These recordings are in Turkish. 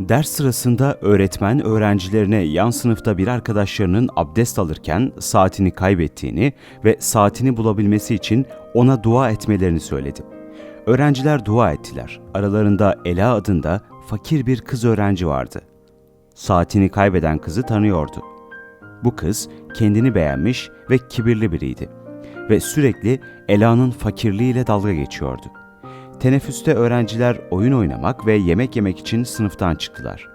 Ders sırasında öğretmen öğrencilerine yan sınıfta bir arkadaşlarının abdest alırken saatini kaybettiğini ve saatini bulabilmesi için ona dua etmelerini söyledi. Öğrenciler dua ettiler. Aralarında Ela adında fakir bir kız öğrenci vardı. Saatini kaybeden kızı tanıyordu. Bu kız kendini beğenmiş ve kibirli biriydi ve sürekli Ela'nın fakirliğiyle dalga geçiyordu. Teneffüste öğrenciler oyun oynamak ve yemek yemek için sınıftan çıktılar.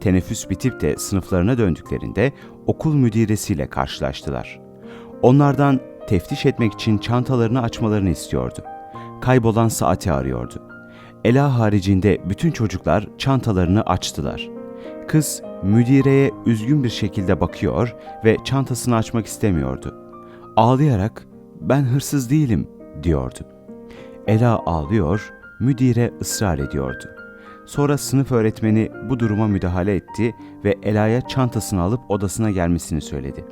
Teneffüs bitip de sınıflarına döndüklerinde okul müdiresiyle karşılaştılar. Onlardan teftiş etmek için çantalarını açmalarını istiyordu. Kaybolan saati arıyordu. Ela haricinde bütün çocuklar çantalarını açtılar. Kız müdireye üzgün bir şekilde bakıyor ve çantasını açmak istemiyordu. Ağlayarak ben hırsız değilim diyordu. Ela ağlıyor, müdire ısrar ediyordu. Sonra sınıf öğretmeni bu duruma müdahale etti ve Ela'ya çantasını alıp odasına gelmesini söyledi.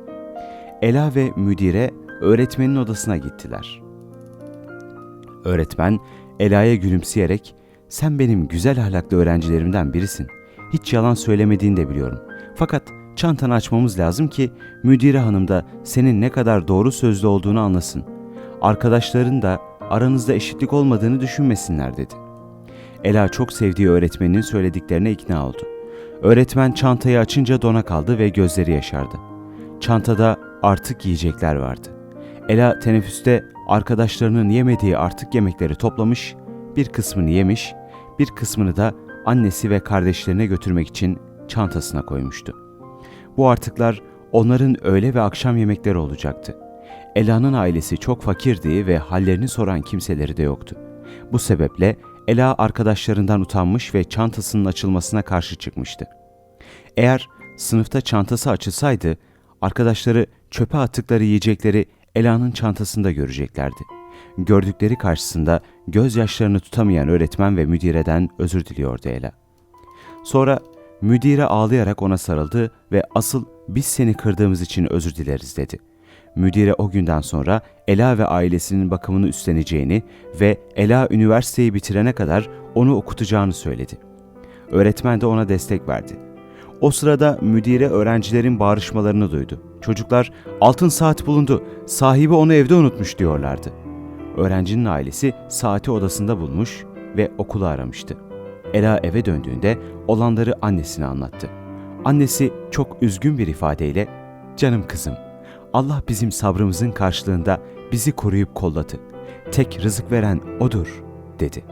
Ela ve müdire öğretmenin odasına gittiler. Öğretmen Ela'ya gülümseyerek "Sen benim güzel ahlaklı öğrencilerimden birisin. Hiç yalan söylemediğini de biliyorum. Fakat çantanı açmamız lazım ki müdire hanım da senin ne kadar doğru sözlü olduğunu anlasın. Arkadaşların da aranızda eşitlik olmadığını düşünmesinler dedi. Ela çok sevdiği öğretmeninin söylediklerine ikna oldu. Öğretmen çantayı açınca dona kaldı ve gözleri yaşardı. Çantada artık yiyecekler vardı. Ela teneffüste arkadaşlarının yemediği artık yemekleri toplamış, bir kısmını yemiş, bir kısmını da annesi ve kardeşlerine götürmek için çantasına koymuştu. Bu artıklar onların öğle ve akşam yemekleri olacaktı. Ela'nın ailesi çok fakirdi ve hallerini soran kimseleri de yoktu. Bu sebeple Ela arkadaşlarından utanmış ve çantasının açılmasına karşı çıkmıştı. Eğer sınıfta çantası açılsaydı, arkadaşları çöpe attıkları yiyecekleri Ela'nın çantasında göreceklerdi. Gördükleri karşısında gözyaşlarını tutamayan öğretmen ve müdireden özür diliyordu Ela. Sonra müdire ağlayarak ona sarıldı ve asıl biz seni kırdığımız için özür dileriz dedi. Müdire o günden sonra Ela ve ailesinin bakımını üstleneceğini ve Ela üniversiteyi bitirene kadar onu okutacağını söyledi. Öğretmen de ona destek verdi. O sırada müdire öğrencilerin bağırışmalarını duydu. Çocuklar altın saat bulundu, sahibi onu evde unutmuş diyorlardı. Öğrencinin ailesi saati odasında bulmuş ve okulu aramıştı. Ela eve döndüğünde olanları annesine anlattı. Annesi çok üzgün bir ifadeyle "Canım kızım, Allah bizim sabrımızın karşılığında bizi koruyup kolladı. Tek rızık veren O'dur, dedi.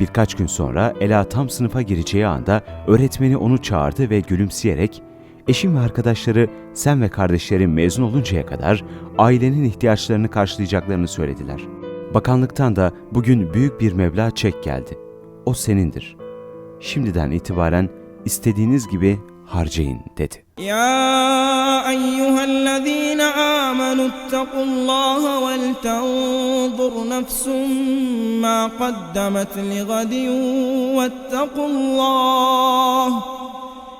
Birkaç gün sonra Ela tam sınıfa gireceği anda öğretmeni onu çağırdı ve gülümseyerek eşim ve arkadaşları sen ve kardeşlerin mezun oluncaya kadar ailenin ihtiyaçlarını karşılayacaklarını söylediler. Bakanlıktan da bugün büyük bir meblağ çek geldi. O senindir. Şimdiden itibaren istediğiniz gibi harcayın dedi. Ya آمنوا اتقوا الله ولتنظر نفس ما قدمت لغد واتقوا الله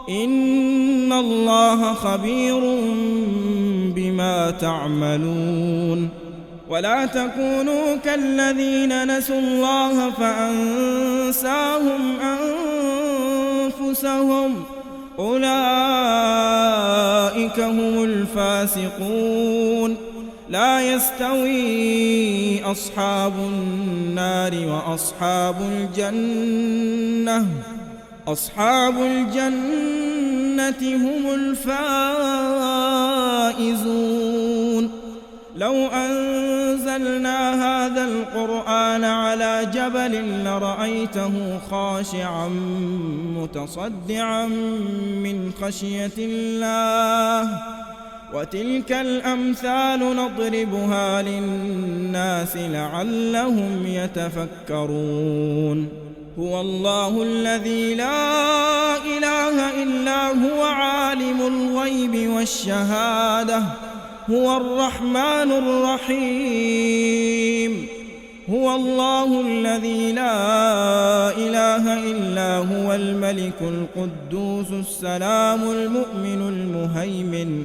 إن الله خبير بما تعملون ولا تكونوا كالذين نسوا الله فأنساهم أنفسهم أولئك هم الفاسقون لا يستوي أصحاب النار وأصحاب الجنة. أصحاب الجنة هم الفائزون. لو أنزلنا هذا القرآن على جبل لرأيته خاشعا متصدعا من خشية الله. وتلك الأمثال نضربها للناس لعلهم يتفكرون. هو الله الذي لا إله إلا هو عالم الغيب والشهادة. هو الرحمن الرحيم. هو الله الذي لا إله إلا هو الملك القدوس السلام المؤمن المهيمن.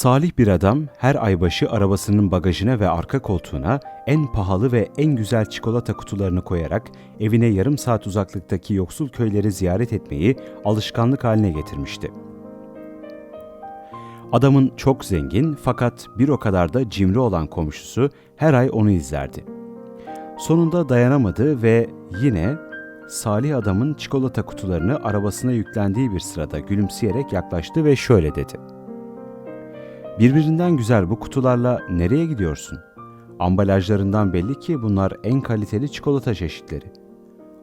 Salih bir adam her ay başı arabasının bagajına ve arka koltuğuna en pahalı ve en güzel çikolata kutularını koyarak evine yarım saat uzaklıktaki yoksul köyleri ziyaret etmeyi alışkanlık haline getirmişti. Adamın çok zengin fakat bir o kadar da cimri olan komşusu her ay onu izlerdi. Sonunda dayanamadı ve yine Salih adamın çikolata kutularını arabasına yüklendiği bir sırada gülümseyerek yaklaştı ve şöyle dedi. Birbirinden güzel bu kutularla nereye gidiyorsun? Ambalajlarından belli ki bunlar en kaliteli çikolata çeşitleri.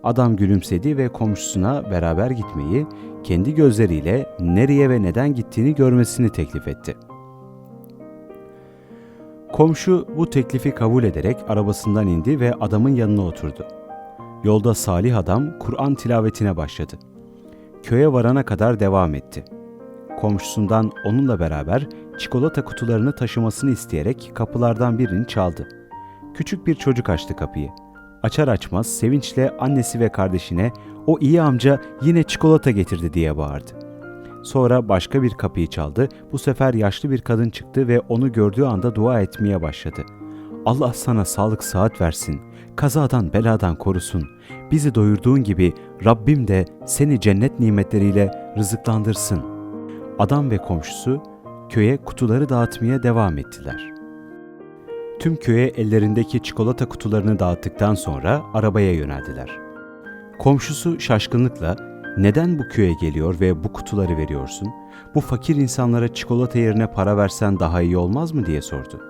Adam gülümsedi ve komşusuna beraber gitmeyi, kendi gözleriyle nereye ve neden gittiğini görmesini teklif etti. Komşu bu teklifi kabul ederek arabasından indi ve adamın yanına oturdu. Yolda Salih adam Kur'an tilavetine başladı. Köye varana kadar devam etti. Komşusundan onunla beraber çikolata kutularını taşımasını isteyerek kapılardan birini çaldı. Küçük bir çocuk açtı kapıyı. Açar açmaz sevinçle annesi ve kardeşine o iyi amca yine çikolata getirdi diye bağırdı. Sonra başka bir kapıyı çaldı. Bu sefer yaşlı bir kadın çıktı ve onu gördüğü anda dua etmeye başladı. Allah sana sağlık saat versin, kazadan beladan korusun. Bizi doyurduğun gibi Rabbim de seni cennet nimetleriyle rızıklandırsın. Adam ve komşusu köye kutuları dağıtmaya devam ettiler. Tüm köye ellerindeki çikolata kutularını dağıttıktan sonra arabaya yöneldiler. Komşusu şaşkınlıkla neden bu köye geliyor ve bu kutuları veriyorsun? Bu fakir insanlara çikolata yerine para versen daha iyi olmaz mı diye sordu.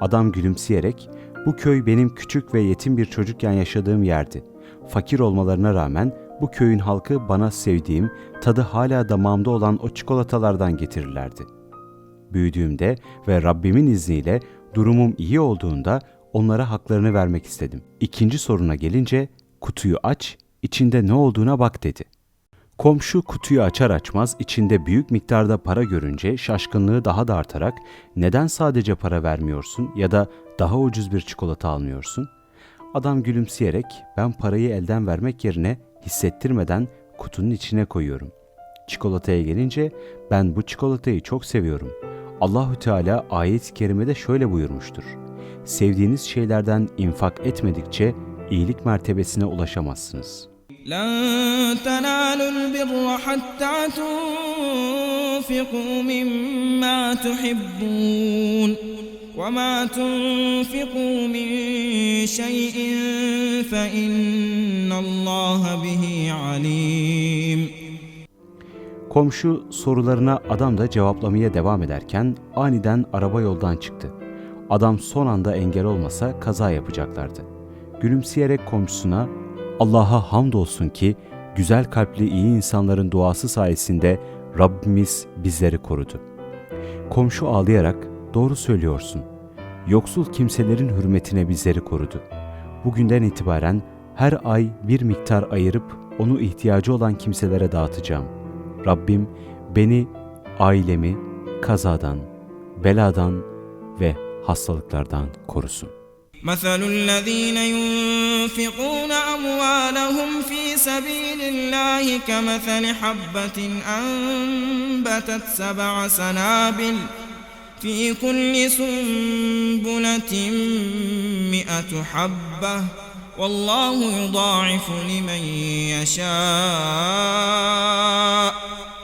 Adam gülümseyerek bu köy benim küçük ve yetim bir çocukken yaşadığım yerdi. Fakir olmalarına rağmen bu köyün halkı bana sevdiğim, tadı hala damağımda olan o çikolatalardan getirirlerdi. Büyüdüğümde ve Rabbimin izniyle durumum iyi olduğunda onlara haklarını vermek istedim. İkinci soruna gelince kutuyu aç, içinde ne olduğuna bak dedi. Komşu kutuyu açar açmaz içinde büyük miktarda para görünce şaşkınlığı daha da artarak neden sadece para vermiyorsun ya da daha ucuz bir çikolata almıyorsun? Adam gülümseyerek ben parayı elden vermek yerine hissettirmeden kutunun içine koyuyorum. Çikolataya gelince ben bu çikolatayı çok seviyorum. Allahü Teala ayet-i kerimede şöyle buyurmuştur. Sevdiğiniz şeylerden infak etmedikçe iyilik mertebesine ulaşamazsınız.'' لن تنالوا البر حتى تنفقوا مما تحبون وما تنفقوا من شيء فإن الله به عليم Komşu sorularına adam da cevaplamaya devam ederken aniden araba yoldan çıktı. Adam son anda engel olmasa kaza yapacaklardı. Gülümseyerek komşusuna Allah'a hamdolsun ki güzel kalpli iyi insanların duası sayesinde Rabbimiz bizleri korudu. Komşu ağlayarak doğru söylüyorsun. Yoksul kimselerin hürmetine bizleri korudu. Bugünden itibaren her ay bir miktar ayırıp onu ihtiyacı olan kimselere dağıtacağım. Rabbim beni, ailemi kazadan, beladan ve hastalıklardan korusun. مثل الذين ينفقون أموالهم في سبيل الله كمثل حبة أنبتت سبع سنابل في كل سنبلة مئة حبة والله يضاعف لمن يشاء